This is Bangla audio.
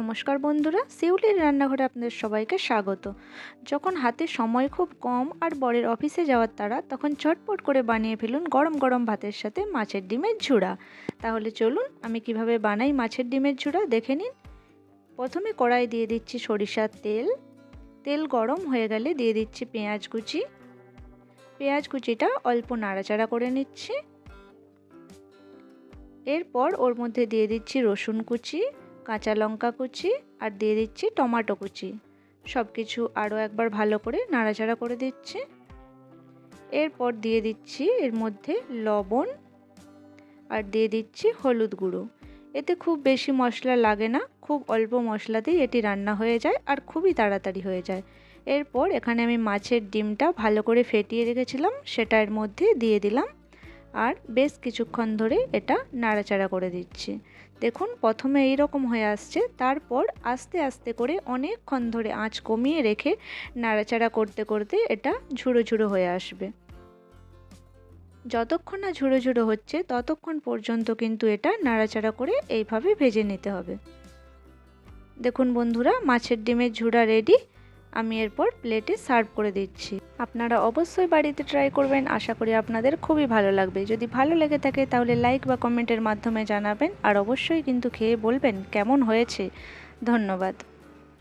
নমস্কার বন্ধুরা শিউলির রান্নাঘরে আপনাদের সবাইকে স্বাগত। যখন হাতে সময় খুব কম আর বরের অফিসে যাওয়ার তারা তখন চটপট করে বানিয়ে ফেলুন গরম গরম ভাতের সাথে মাছের ডিমের ঝুড়া। তাহলে চলুন, আমি কীভাবে বানাই মাছের ডিমের ঝুড়া দেখে নিন। প্রথমে কড়াই দিয়ে দিচ্ছি সরিষার তেল। তেল গরম হয়ে গেলে দিয়ে দিচ্ছি পেঁয়াজ কুচি। পেঁয়াজ কুচিটা অল্প নাড়াচাড়া করে নিচ্ছি। এরপর ওর মধ্যে দিয়ে দিচ্ছি রসুন কুচি। কাঁচা লঙ্কা কুচি আর দিয়ে দিচ্ছি টমাটো কুচি। সব কিছু আরও একবার ভালো করে নাড়াচাড়া করে দিচ্ছি। এরপর দিয়ে দিচ্ছি এর মধ্যে লবণ আর দিয়ে দিচ্ছি হলুদ গুঁড়ো। এতে খুব বেশি মশলা লাগে না, খুব অল্প মশলাতেই এটি রান্না হয়ে যায় আর খুবই তাড়াতাড়ি হয়ে যায়। এরপর এখানে আমি মাছের ডিমটা ভালো করে ফেটিয়ে রেখেছিলাম, সেটা এর মধ্যে দিয়ে দিলাম। আর বেশ কিছুক্ষণ ধরে এটা নাড়াচাড়া করে দিচ্ছি। দেখুন, প্রথমে এই রকম হয়ে আসছে, তারপর আস্তে আস্তে করে অনেকক্ষণ ধরে আঁচ কমিয়ে রেখে নাড়াচাড়া করতে করতে এটা ঝুড়ো ঝুড়ো হয়ে আসবে। যতক্ষণ না ঝুড়ো ঝুড়ো হচ্ছে, ততক্ষণ পর্যন্ত কিন্তু এটা নাড়াচাড়া করে এইভাবে ভেজে নিতে হবে। দেখুন বন্ধুরা, মাছের ডিমের ঝুড়া রেডি আমি এরপর প্লেটে সার্ভ করে দিচ্ছি। আপনারা অবশ্যই বাড়িতে ট্রাই করবেন। আশা করি আপনাদের খুবই ভালো লাগবে। যদি ভালো লেগে থাকে তাহলে লাইক বা কমেন্টের মাধ্যমে জানাবেন। আর অবশ্যই কিন্তু খেয়ে বলবেন কেমন হয়েছে। ধন্যবাদ।